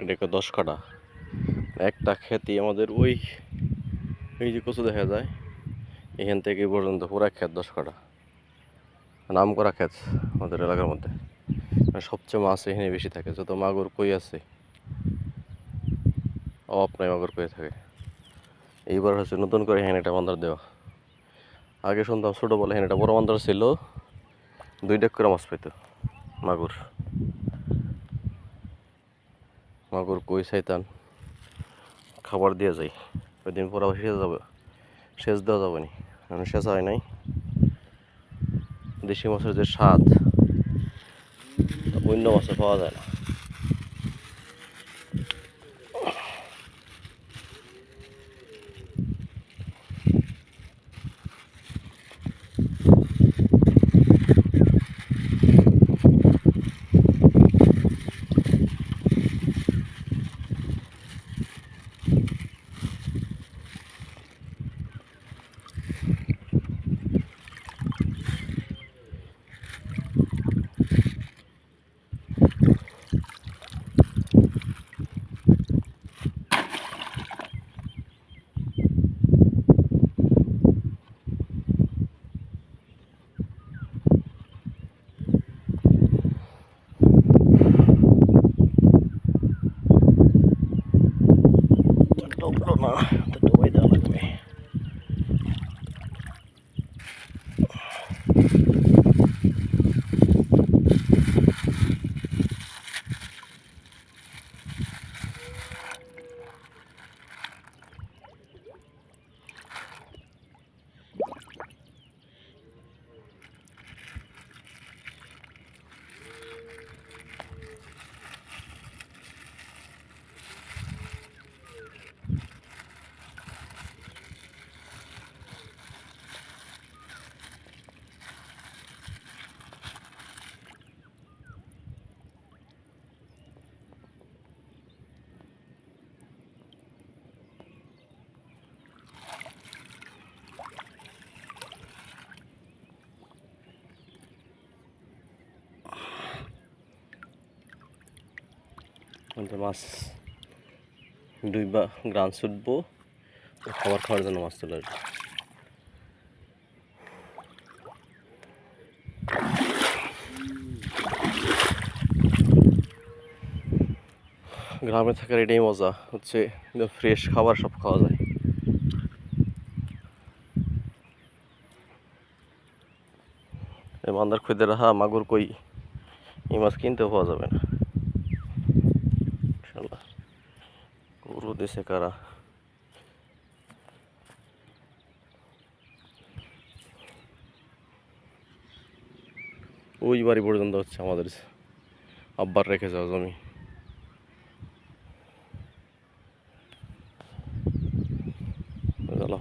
এটাকে দশ কাটা একটা ক্ষেতই আমাদের ওই, এই যে কচু দেখা যায়, এখান থেকে পর্যন্ত পুরা ক্ষেত দশ কাটা নাম করা ক্ষেত আমাদের এলাকার মধ্যে। সবচেয়ে মাছ এখানে বেশি থাকে, যত মাগুর কই আছে, অভাব নাই মাগুর কই থাকে। এইবার হচ্ছে নতুন করে এখানে একটা বান্দার দেওয়া। আগে শুনতাম ছোটো বলে এখানে একটা বড় বান্দার ছিল দুই ডেক করে মাছ পাইতো মাগুর। মাগুর কই সাইতান খাবার দিয়ে যাই ওই দিন পর আবার সেচ যাবে সেচ দেওয়া যাবে না। কারণ সেচ হয় নাই। দেশি মাছের যে স্বাদ অন্য মাছে পাওয়া যায় না। mga totoo idol oh. কিন্তু মাছ দুই বা গ্রাম ছুটবো খাবার খাওয়ার জন্য মাছ চলে গ্রামে থাকার এটাই মজা, হচ্ছে ফ্রেশ খাবার সব খাওয়া যায়। এই বান্দার খুঁজে রাখা মাগুর কই, এই মাছ কিনতেও পাওয়া যাবে না। গরু দেশে কারা? ওই বাড়ি পর্যন্ত হচ্ছে আমাদের। আব্বার রেখে যাওয়া জমি। আল্লাহ